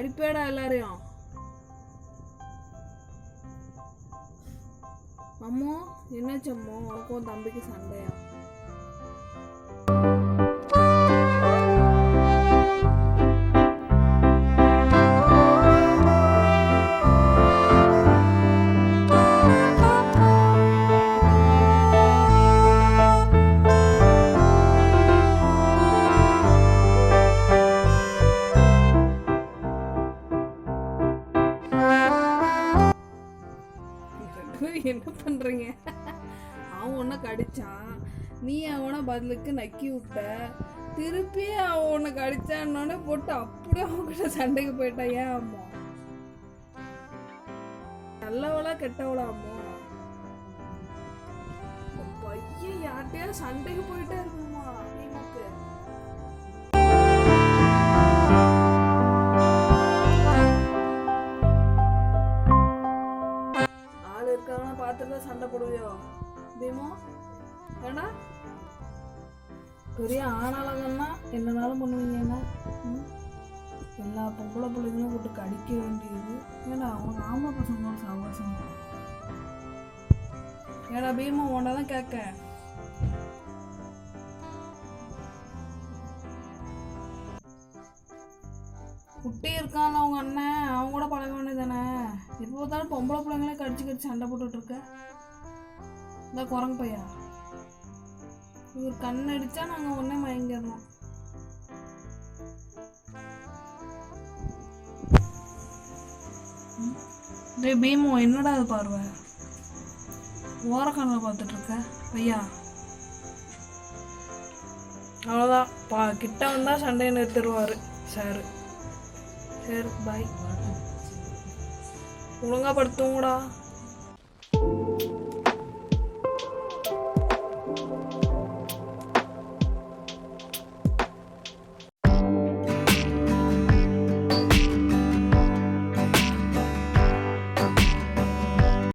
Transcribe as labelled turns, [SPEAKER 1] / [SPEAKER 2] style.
[SPEAKER 1] அடிப்பேடா எல்லாரையும். அம்மோ என்னாச்சு அம்மோ? உனக்கும் தம்பிக்கு சண்டையா? என்ன பண்றீங்க? அவன் உன்னை கடிச்சான். நீ அவனை பதிலுக்கு நக்கி விட்ட. திருப்பி அவன் உன்னை கடிச்சான்னொடனே போட்டு அப்படியே அவன்கிட்ட சண்டைக்கு போயிட்டா. ஏன் அம்மா? நல்லவளா கெட்டவளா அம்மா? பையன் யார்கிட்டயா சண்டைக்கு போயிட்டே இருக்கான் ஆள் பார்த்துட்டு சண்டை போடுவியோ? பீமோ? ஏடா பெரிய ஆணாளங்கன்னா என்னனாலும் பண்ணுவீங்க எல்லா பொம்பளை பிள்ளைங்களும் போட்டு கடிக்க வேண்டியது. ஏடா அவங்க ஆம்பளை பசங்களோட சவகாசம்? ஏடா பீமா உன்னை தான் கேட்க குட்டி இருக்கான்ல அவங்க அண்ணன். அவங்க கூட பழக வேண்டியதானே எப்போ பார்த்தாலும் பொம்பளை பிள்ளைங்களே கடிச்சு கடிச்சு சண்டை போட்டுட்டு இருக்க. இந்த குரங்கு பையா? இவர் கண் அடிச்சா நாங்கள் உடனே மயங்கிடணும். ம். டேய் பீமு என்னடா அது பார்வை? ஓரக்கண்ணில் பார்த்துட்டு இருக்க. ஐயா அவ்வளோதான் பா கிட்ட வந்தால் சண்டையை நிறுத்திடுவார் சார். ചെറുബായി ഉണങ്ങാ പഠിത്തം കൂടാ